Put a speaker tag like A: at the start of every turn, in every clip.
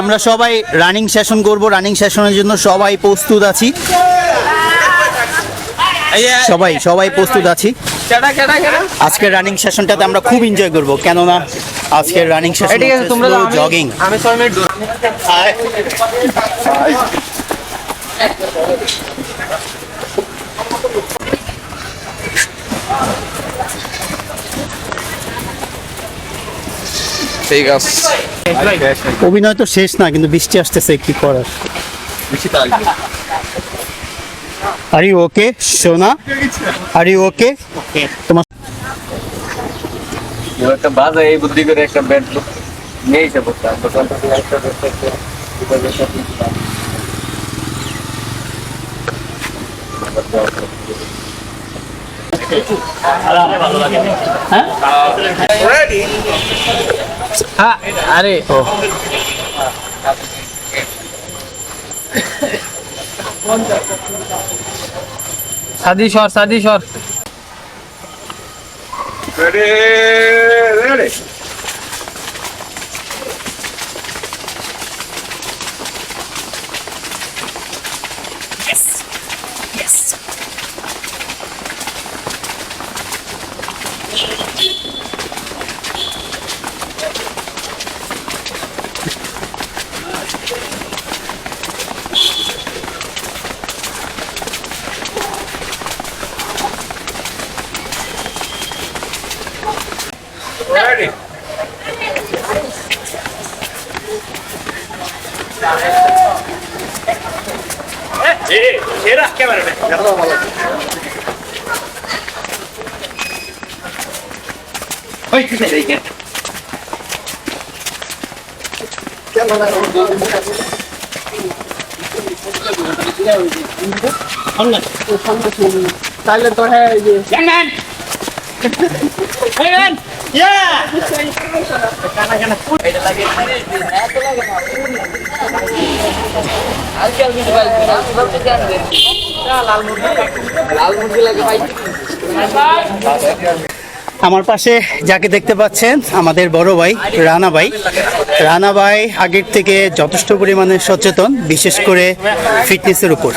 A: আমরা সবাই running session করব রানিং সেশনের জন্য সবাই প্রস্তুত আছি। সবাই সবাই প্রস্তুত আছি। আজকের রানিং সেশনটাতে আমরা খুব এনজয় করব কেননা আজকের রানিং সেশন
B: তোমরা
A: জগিং
B: আমি ছয় মিনিট দূর ঠিক আছে
A: অভিনয় তো শেষ না কিন্তু বৃষ্টি আসতেছে কি করার? আর ইউ ওকে সোনা আর ইউ ওকে তোমার
B: একটা বাজে এই বুদ্ধি করে একটা ব্যাট নিয়ে এসে পড়তাম দোকান থেকে একটা হ্যাঁ আরে। সাদি সর সাদি সর।
C: তাহলে তো হ্যাঁ এই যে
A: আমার পাশে যাকে দেখতে পাচ্ছেন আমাদের বড় ভাই, রানা ভাই। রানা ভাই আগের থেকে যথেষ্ট পরিমাণে সচেতন, বিশেষ করে ফিটনেসের উপর।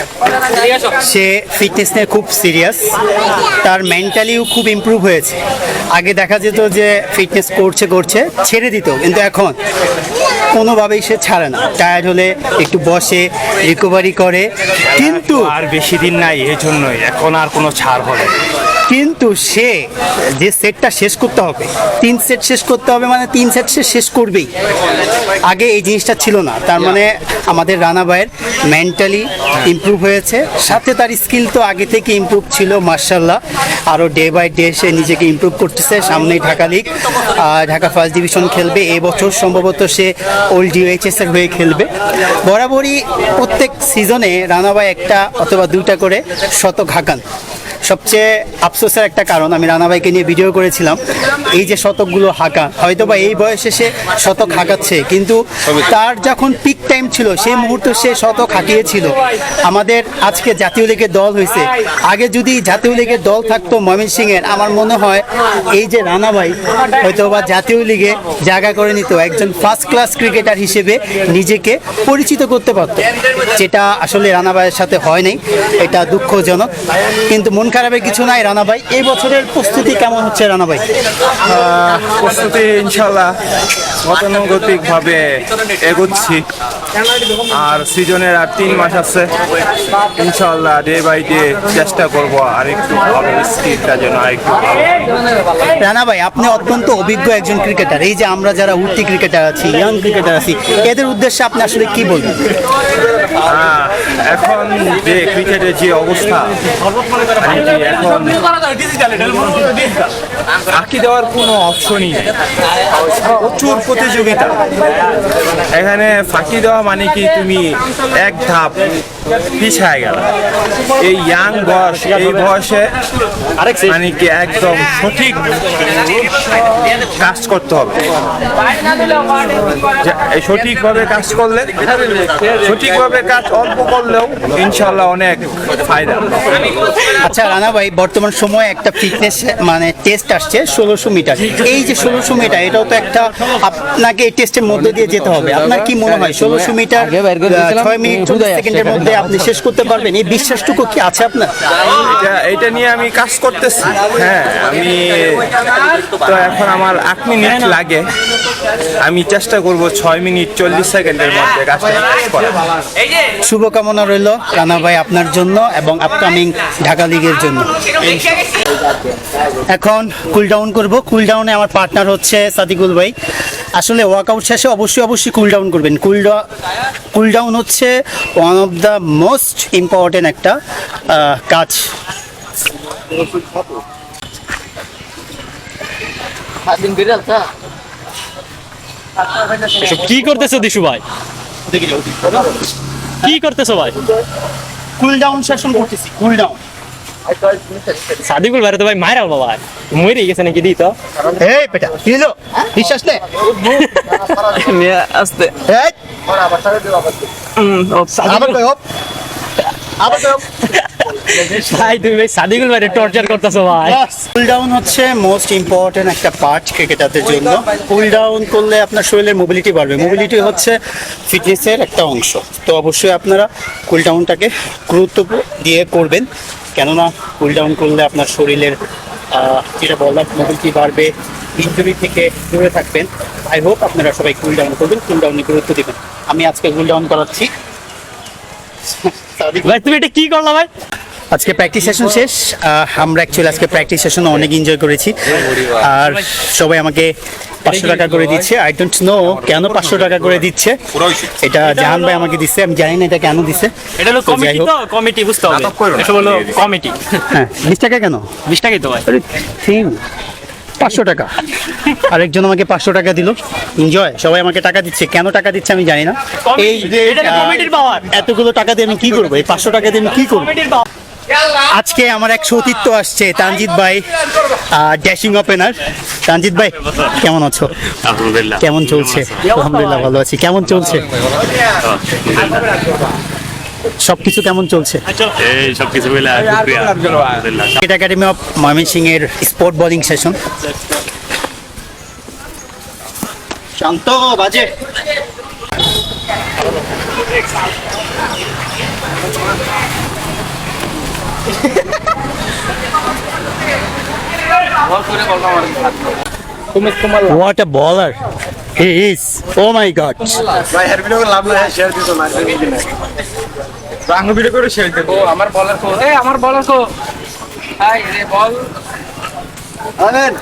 A: সে ফিটনেস নিয়ে খুব সিরিয়াস তার মেন্টালিও খুব ইমপ্রুভ হয়েছে। আগে দেখা যেত যে ফিটনেস করছে করছে, ছেড়ে দিত। কিন্তু এখন কোনোভাবেই সে ছাড়ে না। টায়ার্ড হলে একটু বসে রিকভারি করে। কিন্তু
D: আর বেশি দিন নাই এই জন্যই এখন আর কোনো ছাড় হবে।
A: কিন্তু সে যে সেটটা শেষ করতে হবে তিন সেট শেষ করতে হবে মানে তিন সেট সে শেষ করবেই। আগে এই জিনিসটা ছিল না তার মানে আমাদের রানা ভাইয়ের মেন্টালি ইমপ্রুভ হয়েছে সাথে তার স্কিল তো আগে থেকে ইমপ্রুভ ছিল মার্শাল্লাহ আরও ডে বাই ডে সে নিজেকে ইমপ্রুভ করতেছে সামনেই Dhaka league Dhaka first division খেলবে এবছর সম্ভবত সে ওল্ড ইউএইচএস এর হয়ে খেলবে। বরাবরই প্রত্যেক সিজনে রানা ভাই একটা অথবা দুইটা করে শতক হাঁকান। সবচেয়ে আফসোসের একটা কারণ আমি রানা ভাইকে নিয়ে ভিডিও করেছিলাম এই যে শতকগুলো হাঁকা হয়তো বা এই বয়সে সে শতক হাঁকাচ্ছে কিন্তু তার যখন পিক টাইম ছিল সেই মুহূর্তে সে শতক হাঁকিয়েছিল। আমাদের আজকে জাতীয় লীগের দল হয়েছে। আগে যদি জাতীয় লীগের দল থাকতো ময়মনসিংহের আমার মনে হয় এই যে রানা ভাই হয়তো বা জাতীয় লিগে জায়গা করে নিত একজন ফার্স্ট ক্লাস ক্রিকেটার হিসেবে নিজেকে পরিচিত করতে পারত। যেটা আসলে রানা ভাইয়ের সাথে হয় নাই এটা দুঃখজনক। কিন্তু মন খারাপের কিছু নাই রানা ভাই। এই বছরের প্রস্তুতি কেমন হচ্ছে রানা ভাই?
D: প্রস্তুতি ইনশাল্লাহ গতানুগতিকভাবে এগোচ্ছি। আর সিজনের আর তিন মাস আছে। ইনশাল্লাহ ডে বাই ডে চেষ্টা করব আর একটু ভালো স্কিলটা যেন আর একটু
A: রানা ভাই আপনি অত্যন্ত অভিজ্ঞ একজন ক্রিকেটার এই যে আমরা যারা উঠতি ক্রিকেটার আছি ইয়াং ক্রিকেটার আছি এদের উদ্দেশ্যে আপনি আসলে কি বলবেন?
D: এখন যে ক্রিকেটের যে অবস্থা মানে এখন ফাঁকি দেওয়ার কোনো অপশনই নেই। প্রচুর প্রতিযোগিতা। এখানে ফাঁকি দেওয়া মানে কি? তুমি এক ধাপ পিছায় গেল। এই ইয়াং বয়স এই বয়সে মানে কি একদম সঠিক কাজ করতে হবে। সঠিকভাবে কাজ করলে সঠিকভাবে কাজ অল্প করলেও ইনশাল্লাহ অনেক ফায়দা।
A: আচ্ছা রানা ভাই বর্তমান সময়ে একটা ফিটনেস মানে টেস্ট আসছে ষোলোশো মিটার এই যে ষোলোশো মিটার এটাও তো একটা আপনাকে এই টেস্টের মধ্যে দিয়ে যেতে হবে। আপনার কি মনে হয় ষোলোশো মিটার ছয় মিনিট চল্লিশ সেকেন্ডের মধ্যে আপনি শেষ করতে পারবেন। এই বিশ্বাসটুকু কি আছে আপনার?
D: এটা এটা নিয়ে আমি কাজ করতেছি। হ্যাঁ আমি তো এখন আমার আট মিনিট লাগে। আমি চেষ্টা করব ছয় মিনিট চল্লিশ সেকেন্ডের মধ্যে কাজটা
A: শুভকামনা রইল রানা ভাই আপনার জন্য এবং আপকামিং ঢাকা লিগের জন্য। এখন কুল ডাউন করব। কুল ডাউনে আমার পার্টনার হচ্ছে সাদিকুল ভাই। আসলে ওয়ার্কআউট শেষে অবশ্যই অবশ্যই কুল ডাউন করবেন। কুল কুল ডাউন হচ্ছে one of the most important একটা কাজ।
E: কি করতেছো দিশু ভাই? কি করতেছো ভাই?
A: কুল ডাউন সেশন করতেছি। কুল ডাউন
E: সাদিকুল ভাই তো ভাই মায়ের মরে গেছে নাকি দিই তো?
A: এই বেটা কি হলো? বিশ্বাস নেই
F: আসতে।
A: এই, আবার কই হোপ। আবার কই হোপ।
E: ভাই তুমি ভাই সাদিকুল ভাই টর্চার করতেছো ভাই।
A: কুল ডাউন হচ্ছে মোস্ট ইম্পর্টেন্ট একটা পার্ট ক্রিকেটারদের জন্য। কুল ডাউন করলে আপনার শরীরের মোবিলিটি বাড়বে। মোবিলিটি হচ্ছে ফিটনেসের একটা অংশ। তো অবশ্যই আপনারা কুল ডাউনটাকে গুরুত্ব দিয়ে করবেন। কেননা কুল ডাউন করলে আপনার শরীরের যেটা বললাম মোবিলিটি বাড়বে ইঞ্জুরি থেকে দূরে থাকবেন। আই হোপ আপনারা সবাই কুল ডাউন করবেন কুল ডাউনে গুরুত্ব দেবেন। আমি আজকে কুল ডাউন করাচ্ছি।
E: ভাই তুমি এটা কি করলাম ভাই?
A: আজকে প্র্যাকটিস সেশন শেষ। আমরা অ্যাকচুয়ালি আজকে প্র্যাকটিস সেশন অনেক এনজয় করেছি। আর সবাই আমাকে পাঁচশো টাকা করে দিচ্ছে। আই ডোন্ট নো কেন পাঁচশো টাকা করে দিচ্ছে। এটা জাহান ভাই আমাকে দিচ্ছে আমি জানি না এটা কেন দিচ্ছে
E: এটা হলো কমিটি তো কমিটি বুঝতে হবে। এটা হলো কমিটি
A: হ্যাঁ বিশ টাকা কেন?
E: বিশ টাকাই তো ভাই।
A: থিম। পাঁচশো টাকা। আরেকজন আমাকে পাঁচশো টাকা দিল। এনজয় সবাই আমাকে টাকা দিচ্ছে। কেন টাকা দিচ্ছে আমি জানি না। এই
E: এটা কমিটির পাওয়ার
A: এতগুলো টাকা দিয়ে আমি কি করব? এই পাঁচশো টাকা দিয়ে আমি কি করব? আজকে আমার এক সতীর্থ আসছে তানজিৎ ভাই ড্যাশিং ওপেনার। তানজিৎ ভাই কেমন আছো?
G: আলহামদুলিল্লাহ।
A: কেমন চলছে? আলহামদুলিল্লাহ ভালো আছি। কেমন চলছে? সবকিছু কেমন চলছে?
G: এই মিলে আলহামদুলিল্লাহ।
A: ক্রিকেট একাডেমি অফ ময়মনসিং এর স্পোর্ট বোলিং সেশন শান্ত বাজে। What a bowler he is. Oh my god.
D: Bangla video করে শেয়ার দেবো
B: আমার বলার কো। এই আমার বলার কো। হাই রে বল। এই তানজিদ ভাই আছে অনেক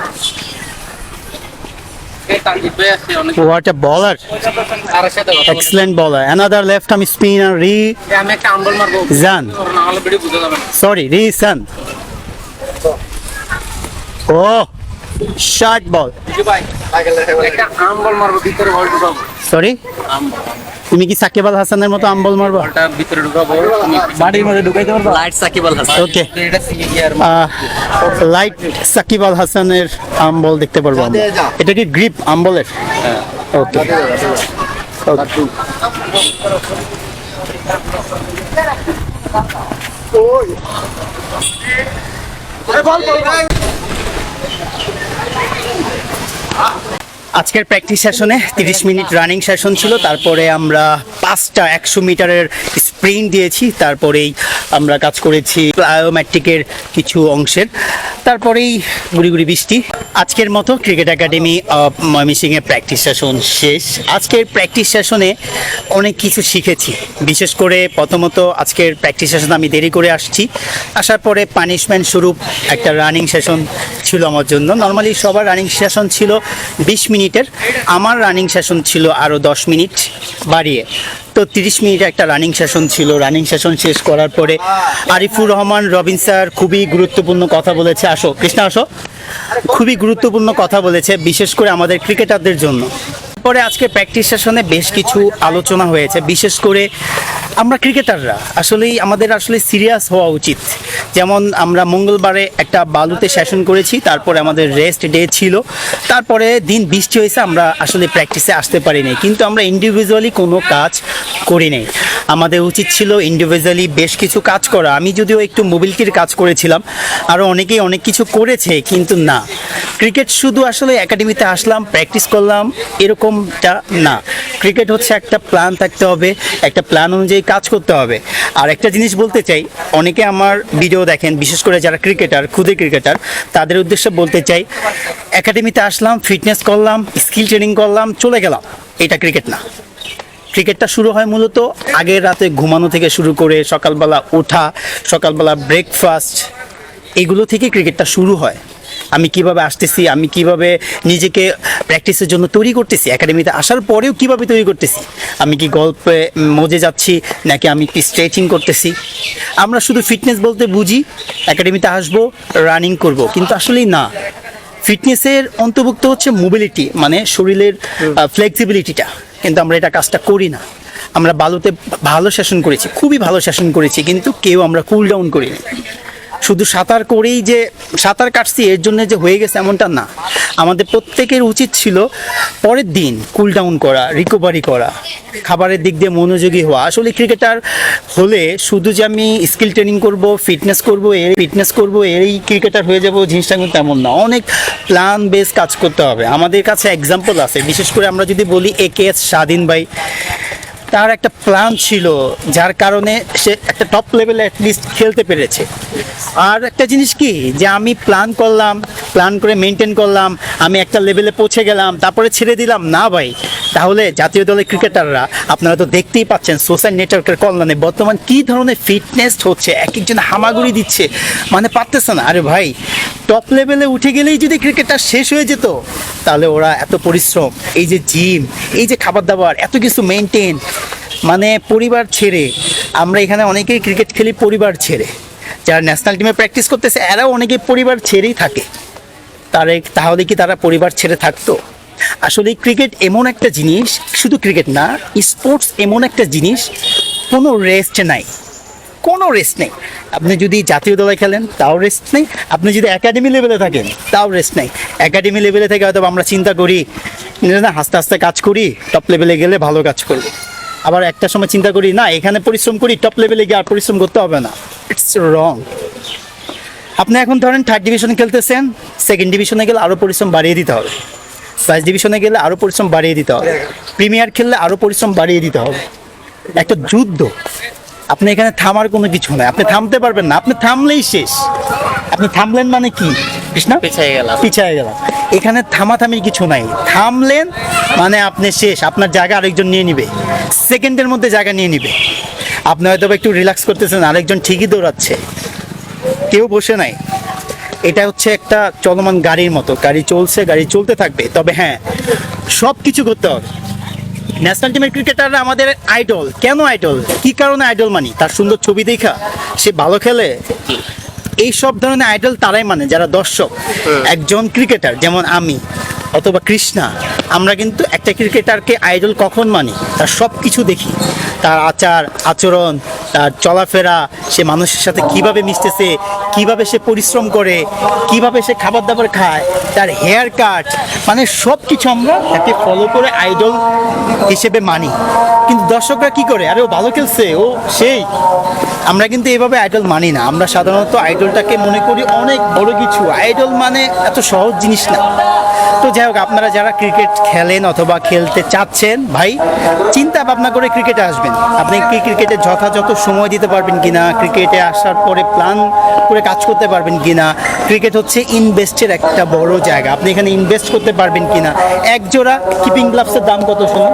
A: What a bowler. Excellent bowler. Another left arm spinner
B: Re
A: Zan. Sorry, Re Zan. Oh,
B: ভিতরে বল
A: সরি তুমি কি সাকিব আল হাসানের মতো আম্বল মারবা?
B: ভিতরে ঢুকাবো। তুমি
E: মাটির মধ্যে ঢুকাইতে পারবা?
F: লাইট সাকিব আল হাসান।
A: ওকে
B: এটা
A: লাইট সাকিব আল হাসানের আম্বল দেখতে পারব এটা কি গ্রিপ আম্বলের? ওকে আজকের প্র্যাকটিস সেশনে তিরিশ মিনিট রানিং সেশন ছিল তারপরে আমরা পাঁচটা একশো মিটারের স্প্রিন্ট দিয়েছি, তারপরেই আমরা কাজ করেছি প্লায়োম্যাট্রিকের কিছু অংশের। তারপরেই গুড়ি গুড়ি বৃষ্টি। আজকের মতো ক্রিকেট একাডেমি অফ ময়মনসিংহের প্র্যাকটিস সেশন শেষ। আজকের প্র্যাকটিস সেশনে অনেক কিছু শিখেছি। বিশেষ করে প্রথমত আজকের প্র্যাকটিস সেশন আমি দেরি করে আসছি। আসার পরে পানিশমেন্ট স্বরূপ একটা রানিং সেশন ছিল আমার জন্য। নর্মালি সবার রানিং সেশন ছিল বিশ মিনিটের। আমার রানিং সেশন ছিল আরও দশ মিনিট। বাড়িয়ে। তো তিরিশ মিনিট একটা রানিং সেশন ছিল। রানিং সেশন শেষ করার পরে আরিফুর রহমান, রবিন স্যার খুবই গুরুত্বপূর্ণ কথা বলেছে। আসো, কৃষ্ণা, আসো। খুবই গুরুত্বপূর্ণ কথা বলেছে, বিশেষ করে আমাদের ক্রিকেটারদের জন্য। পরে আজকে প্র্যাকটিস সেশনে বেশ কিছু আলোচনা হয়েছে। বিশেষ করে আমরা ক্রিকেটাররা আসলেই আমাদের আসলে সিরিয়াস হওয়া উচিত। যেমন আমরা মঙ্গলবারে একটা বালুতে সেশন করেছি, তারপরে আমাদের রেস্ট ডে ছিল। তারপরে দিন বৃষ্টি হয়েছে, আমরা আসলে প্র্যাকটিসে আসতে পারিনি। কিন্তু আমরা ইন্ডিভিজুয়ালি কোনো কাজ করি নাই। আমাদের উচিত ছিল ইন্ডিভিজুয়ালি বেশ কিছু কাজ করা। আমি যদিও একটু মোবিলিটির কাজ করেছিলাম আরও অনেকেই অনেক কিছু করেছে, কিন্তু না। ক্রিকেট শুধু আসলে একাডেমিতে আসলাম প্র্যাকটিস করলাম, এরকমটা না। ক্রিকেট হচ্ছে একটা প্ল্যান থাকতে হবে। একটা প্ল্যান অনুযায়ী কাজ করতে হবে। আর একটা জিনিস বলতে চাই, অনেকে আমার ভিডিও দেখেন, বিশেষ করে যারা ক্রিকেটার খুদে ক্রিকেটার তাদের উদ্দেশ্যে বলতে চাই একাডেমিতে আসলাম ফিটনেস করলাম স্কিল ট্রেনিং করলাম, চলে গেলাম। এটা ক্রিকেট না। ক্রিকেটটা শুরু হয় মূলত আগের রাতে ঘুমানো থেকে শুরু করে সকালবেলা ওঠা, সকালবেলা ব্রেকফাস্ট এগুলো থেকে ক্রিকেটটা শুরু হয়। আমি কীভাবে আসতেছি আমি কীভাবে নিজেকে প্র্যাকটিসের জন্য তৈরি করতেছি একাডেমিতে আসার পরেও কীভাবে তৈরি করতেছি? আমি কি গল্পে মজে যাচ্ছি নাকি আমি কি স্ট্রেচিং করতেছি? আমরা শুধু ফিটনেস বলতে বুঝি একাডেমিতে আসব রানিং করব কিন্তু আসলেই না। ফিটনেসের অন্তর্ভুক্ত হচ্ছে মোবিলিটি মানে শরীরের ফ্লেক্সিবিলিটিটা কিন্তু আমরা এটা কাজটা করি না। আমরা বালুতে ভালো শাসন করেছি খুবই ভালো শাসন করেছি কিন্তু কেউ আমরা কুল ডাউন করিনি। শুধু সাঁতার করেই যে সাঁতার কাটছি, এর জন্য যে হয়ে গেছে এমনটা না। আমাদের প্রত্যেকের উচিত ছিল পরের দিন কুল ডাউন করা রিকভারি করা, খাবারের দিক দিয়ে মনোযোগী হওয়া। আসলে ক্রিকেটার হলে শুধু যে আমি স্কিল ট্রেনিং করব ফিটনেস করব এই ফিটনেস করব এই ক্রিকেটার হয়ে যাব, জিনিসটা কিন্তু তেমন না। অনেক প্ল্যান বেস কাজ করতে হবে। আমাদের কাছে এক্সাম্পল আছে। বিশেষ করে আমরা যদি বলি এ কে এস স্বাধীন ভাই তার একটা প্ল্যান ছিল, যার কারণে সে একটা টপ লেভেলে অ্যাটলিস্ট খেলতে পেরেছে। আর একটা জিনিস কি, যে আমি প্ল্যান করলাম প্ল্যান করে মেনটেন করলাম, আমি একটা লেভেলে পৌঁছে গেলাম, তারপরে ছেড়ে দিলাম। না ভাই, তাহলে জাতীয় দলের ক্রিকেটাররা আপনারা তো দেখতেই পাচ্ছেন সোশ্যাল নেটওয়ার্কের কল্যাণে বর্তমান কী ধরনের ফিটনেস হচ্ছে, এক একজন হামাগুড়ি দিচ্ছে মানে পারতেছে না। আরে ভাই টপ লেভেলে উঠে গেলেই যদি ক্রিকেটটা শেষ হয়ে যেত, তাহলে ওরা এত পরিশ্রম। এই যে জিম এই যে খাবার দাবার এত কিছু মেনটেন মানে পরিবার ছেড়ে, আমরা এখানে অনেকেই ক্রিকেট খেলি পরিবার ছেড়ে। যারা ন্যাশনাল টিমে প্র্যাকটিস করতেছে, এরাও অনেকে পরিবার ছেড়েই থাকে। তারে, তাহলে কি তারা পরিবার ছেড়ে থাকতো? আসলে ক্রিকেট এমন একটা জিনিস, শুধু ক্রিকেট না স্পোর্টস এমন একটা জিনিস, কোনো রেস্ট নাই। কোনো রেস্ট নেই। আপনি যদি জাতীয় দলে খেলেন, তাও রেস্ট নেই। আপনি যদি একাডেমি লেভেলে থাকেন, তাও রেস্ট নেই। একাডেমি লেভেলে থেকে হয়তো আমরা চিন্তা করি, না আস্তে আস্তে কাজ করি টপ লেভেলে গেলে ভালো কাজ করব। আবার একটা সময় চিন্তা করি, না, এখানে পরিশ্রম করি টপ লেভেলে গিয়ে আর পরিশ্রম করতে হবে না। ইটস রং আপনি এখন ধরেন থার্ড ডিভিশনে খেলতেছেন সেকেন্ড ডিভিশনে গেলে আরও পরিশ্রম বাড়িয়ে দিতে হবে। ফার্স্ট ডিভিশনে গেলে আরও পরিশ্রম বাড়িয়ে দিতে হবে। প্রিমিয়ার খেললে আরও পরিশ্রম বাড়িয়ে দিতে হবে। একটা যুদ্ধ। আপনি এখানে থামার কোনো কিছু নাই। আপনি থামতে পারবেন না। আপনি থামলেই শেষ। আপনি থামলেন মানে কি? কৃষ্ণা?
C: পিছিয়ে গেলাম।
A: পিছিয়ে গেলাম। এখানে থামাথামির কিছু নাই। থামলেন মানে আপনি শেষ। আপনার জায়গা আরেকজন নিয়ে নিবে। সেকেন্ডের মধ্যে জায়গা নিয়ে নিবে। আপনি হয়তো একটু রিল্যাক্স করতেছেন। আরেকজন ঠিকই দৌড়াচ্ছে। কেউ বসে নাই। এটা হচ্ছে একটা চলমান গাড়ির মতো। গাড়ি চলছে গাড়ি চলতে থাকবে। তবে হ্যাঁ সব কিছু করতে হবে। ন্যাশনাল টিমের ক্রিকেটাররা আমাদের আইডল কেন আইডল কি কারণে আইডল মানি? তার সুন্দর ছবি দেখা সে ভালো খেলে। এই সব ধরনের আইডল তারাই মানে যারা দর্শক। একজন ক্রিকেটার যেমন আমি অথবা কৃষ্ণা আমরা কিন্তু একটা ক্রিকেটারকে আইডল কখন মানি? তার সব কিছু দেখি। তার আচার আচরণ তার চলাফেরা, সে মানুষের সাথে কীভাবে মিশতেছে, কীভাবে সে পরিশ্রম করে, কীভাবে সে খাবার দাবার খায়, তার হেয়ার কাট মানে সব কিছু আমরা তাকে ফলো করে আইডল হিসেবে মানি। কিন্তু দর্শকরা কি করে? আরে ও ভালো খেলছে, ও সেই। আমরা কিন্তু এভাবে আইডল মানি না। আমরা সাধারণত আইডলটাকে মনে করি অনেক বড় কিছু। আইডল মানে এত সহজ জিনিস না। তো যাই হোক, আপনারা যারা ক্রিকেট খেলেন অথবা খেলতে চাচ্ছেন, ভাই, চিন্তা ভাবনা করে ক্রিকেটে আসবেন। আপনি কি ক্রিকেটে যথাযথ সময় দিতে পারবেন কিনা ক্রিকেটে আসার পরে প্ল্যান করে কাজ করতে পারবেন কিনা। ক্রিকেট হচ্ছে ইনভেস্টের একটা বড় জায়গা। আপনি এখানে ইনভেস্ট করতে পারবেন কিনা। এক জোড়া কিপিং গ্লাভসের দাম কত শোনো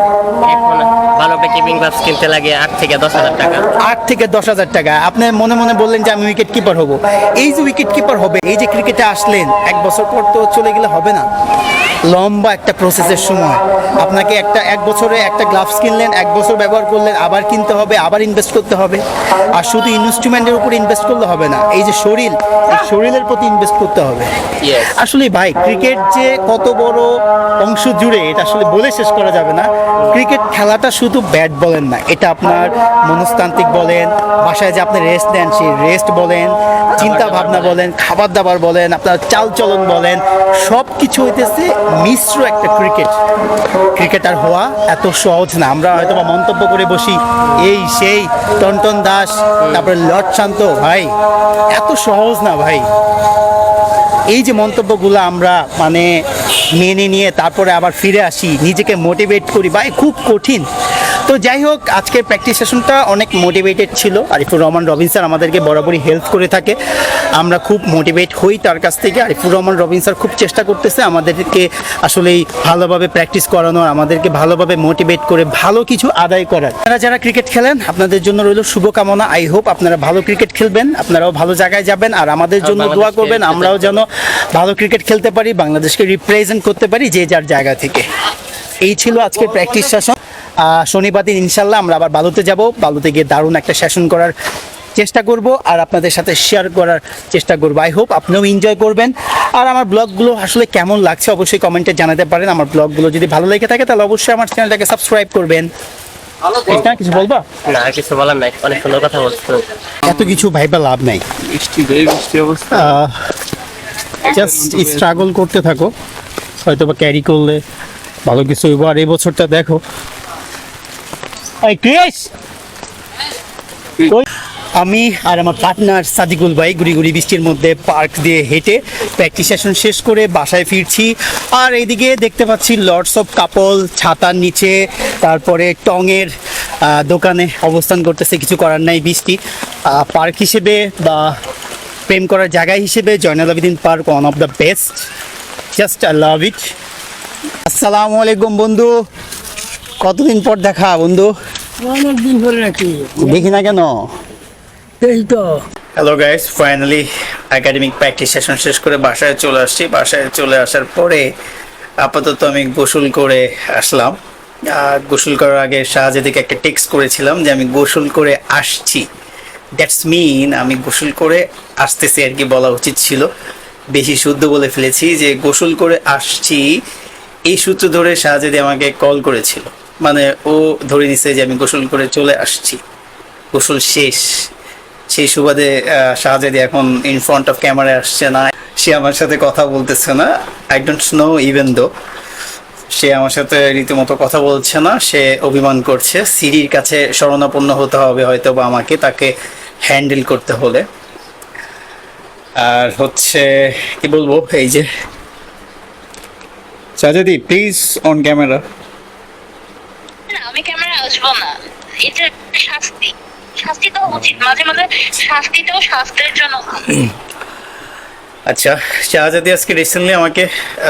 C: ভালো একটা কিপিং গ্লাভস কিনতে লাগে আট থেকে দশ হাজার টাকা।
A: আট থেকে দশ হাজার টাকা। আপনি মনে মনে বললেন যে আমি উইকেট কিপার হব। এই যে উইকেট কিপার হবে এই যে ক্রিকেটে আসলেন এক বছর পর তো চলে গেলে হবে না। লম্বা একটা প্রসেসের সময়। আপনাকে একটা এক বছরে একটা গ্লাভস কিনলেন এক বছর ব্যবহার করলেন আবার কিনতে হবে আবার ইনভেস্ট করতে হবে। আর শুধু ইনস্ট্রুমেন্টের উপর ইনভেস্ট করলে হবে না এই যে শরীর এই শরীরের প্রতি ইনভেস্ট করতে হবে। আসলে ভাই ক্রিকেট যে কত বড় অংশ জুড়ে এটা আসলে বলে শেষ করা যাবে না। ক্রিকেট খেলাটা শুধু ব্যাট বলেন না এটা আপনার মনস্তান্ত্রিক বলেন বাসায় যে আপনি রেস্ট দেন সেই রেস্ট বলেন চিন্তা ভাবনা বলেন খাবার দাবার বলেন আপনার চাল চলন বলেন সব কিছু হইতেছে মিশ্র একটা ক্রিকেট। ক্রিকেটার হওয়া এত সহজ না। আমরা হয়তো বা মন্তব্য করে বসি, এই সেই টন্টন দাস, তারপরে লর্ড শান্ত। ভাই, এত সহজ না ভাই। এই যে মন্তব্যগুলো আমরা মানে মেনে নিয়ে তারপরে আবার ফিরে আসি, নিজেকে মোটিভেট করি, ভাই, খুব কঠিন। তো যাই হোক আজকের প্র্যাকটিস সেশনটা অনেক মোটিভেটেড ছিল। আরিফুর রহমান রবিন স্যার আমাদেরকে বরাবরই হেল্প করে থাকে। আমরা খুব মোটিভেট হই তার কাছ থেকে। আরিফুর রহমান রবিন স্যার খুব চেষ্টা করতেছে আমাদেরকে আসলেই ভালোভাবে প্র্যাকটিস করানোর আমাদেরকে ভালোভাবে মোটিভেট করে ভালো কিছু আদায় করার। আপনারা যারা ক্রিকেট খেলেন আপনাদের জন্য রইল শুভকামনা। আই হোপ আপনারা ভালো ক্রিকেট খেলবেন আপনারাও ভালো জায়গায় যাবেন আর আমাদের জন্য দোয়া করবেন। আমরাও যেন ভালো ক্রিকেট খেলতে পারি বাংলাদেশকে রিপ্রেজেন্ট করতে পারি যে যার জায়গা থেকে। এই ছিল আজকের প্র্যাকটিস সেশন শনিবার দিন ইনশাল্লাহ আমরা আবার বালুতে যাব। বালুতে গিয়ে দারুণ একটা সেশন করার চেষ্টা করব আর আপনাদের সাথে শেয়ার করার চেষ্টা করব। আই হোপ আপনিও এনজয় করবেন। আর আমার ব্লগগুলো আসলে কেমন লাগছে অবশ্যই কমেন্টে জানাতে পারেন। আমার ব্লগগুলো যদি ভালো লেগে থাকে তাহলে অবশ্যই আমার চ্যানেলটাকে সাবস্ক্রাইব করবেন। কিছু বলবা?
C: না আর কিছু বলার নাই। অনেক সুন্দর কথা বলছো।
A: এত কিছু ভাইবা লাভ নাই।
B: বৃষ্টি বৃষ্টি অবস্থা।
A: জাস্ট স্ট্রাগল করতে থাকো। হয়তো বা ক্যারি করলে ভালো কিছু আর এই বছরটা দেখো আমি আর আমার পার্টনার সাদিকুল ভাই গুড়ি গুড়ি বৃষ্টির মধ্যে পার্ক দিয়ে হেঁটে প্র্যাকটিস সেশন শেষ করে বাসায় ফিরছি। আর এইদিকে দেখতে পাচ্ছি লর্ডস অফ কাপল ছাতার নিচে, তারপরে টঙের দোকানে অবস্থান করতেছে, কিছু করার নাই বৃষ্টি। পার্ক হিসেবে বা প্রেম করার জায়গা হিসেবে Joynal Abedin park one of the best just I love it আসসালামু আলাইকুম বন্ধু। কতদিন পর দেখা বন্ধু?
F: অনেক দিন ধরে নাকি?
A: দেখি না কেন?
F: এই তো।
A: Hello guys finally academic practice session শেষ করে বাসায় চলে আসছি। বাসায় চলে আসার পরে আপাতত আমি গোসল করে আসলাম। আর গোসল করার আগে শাহজাদিকে একটা টেক্সট করেছিলাম যে আমি গোসল করে আসছি। দ্যাটস মিন আমি গোসল করে আসতেছি আর কি বলা উচিত ছিল। বেশি শুদ্ধ বলে ফেলেছি যে গোসল করে আসছি এই সূত্র ধরে শাহজাদি আমাকে কল করেছিল। মানে ও ধরে নিছে যে আমি গোসল করে চলে আসছি। গোসল শেষ। সেই সুবাদে শাহজাদি এখন ইন ফ্রন্ট অফ ক্যামেরা আসছে না। সে আমার সাথে কথা বলতেছে না। I don't know even though সে আমার সাথে রীতিমতো কথা বলছে না, সে অভিমান করছে। সিরির কাছে শরণাপন্ন হতে হবে হয়তো বা আমাকে, তাকে হ্যান্ডেল করতে হলে। আর হচ্ছে, কি বলব, এই যে, শাহজাদি প্লিজ অন ক্যামেরা
H: আমি ক্যামেরা আসব না। এটা শাস্তি। শাস্তি তো উচিত, মাঝে মাঝে শাস্তিটাও শাস্ত্রের জন্য
A: আচ্ছা শাহজাদি আজকে রিসেন্টলি আমাকে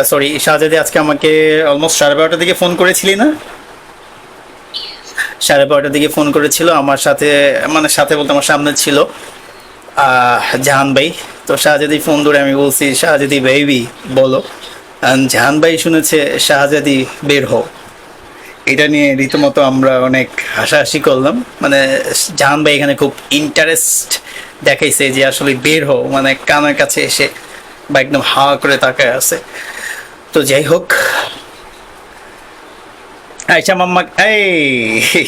A: সরি শাহজাদি আজকে আমাকে অলমোস্ট সাড়ে বারোটার দিকে ফোন করেছিলি না? সাড়ে বারোটার দিকে ফোন করেছিল, আমার সাথে মানে সাথে বলতে আমার সামনে ছিল জাহান ভাই। তো শাহজাদি ফোন ধরে আমি বলছি, শাহজাদি বেবি বলো। জাহান ভাই শুনেছে, শাহজাদি, বের হও। এটা নিয়ে রীতিমতো আমরা অনেক হাসাহাসি করলাম। মানে জাহান ভাই এখানে খুব ইন্টারেস্ট দেখাইছে যে আসলে বের হও। মানে কানের কাছে এসে বা একদম হা করে তাকায় আছে। তো যাই হোক। আচ্ছা মাম্মা, এই!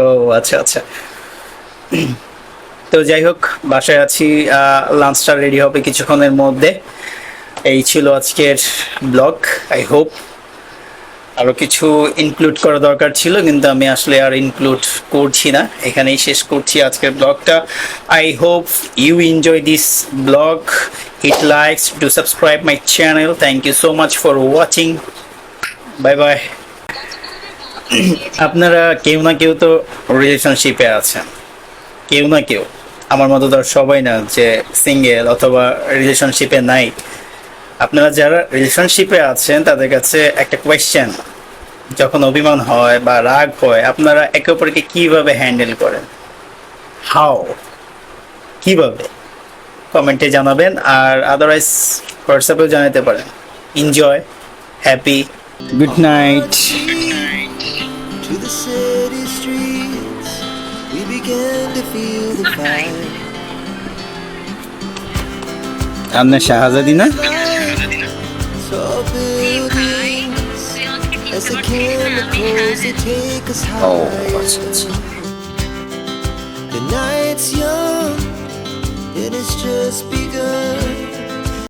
A: ও আচ্ছা আচ্ছা। তো যাই হোক, বাসায় আছি। লাঞ্চটা রেডি হবে কিছুক্ষণের মধ্যে। এই ছিল আজকের ব্লগ আই হোপ আরও কিছু ইনক্লুড করা দরকার ছিল, কিন্তু আমি আসলে আর ইনক্লুড করছি না। এখানেই শেষ করছি আজকের ব্লগটা। I hope you enjoy this blog hit likes to subscribe my channel thank you so much for watching bye bye আপনারা কেউ না কেউ তো রিলেশনশিপে আছেন। কেউ না কেউ। আমার মতো তো সবাই না যে সিঙ্গেল অথবা রিলেশনশিপে নাই। আপনারা যারা রিলেশনশিপে আছেন তাদের কাছে একটা কোয়েশ্চেন যখন অভিমান হয় বা রাগ হয় আপনারা একে অপরকে কীভাবে হ্যান্ডেল করেন? হাও কীভাবে? কমেন্টে জানাবেন আর আদারওয়াইজ হোয়াটসঅ্যাপেও জানাতে পারেন। Enjoy happy good night
I: To the city streets, we began to feel the fire.
A: আপনার শাহজাদি না?
I: As the chemicals they take us higher. The night's young, and it's just begun.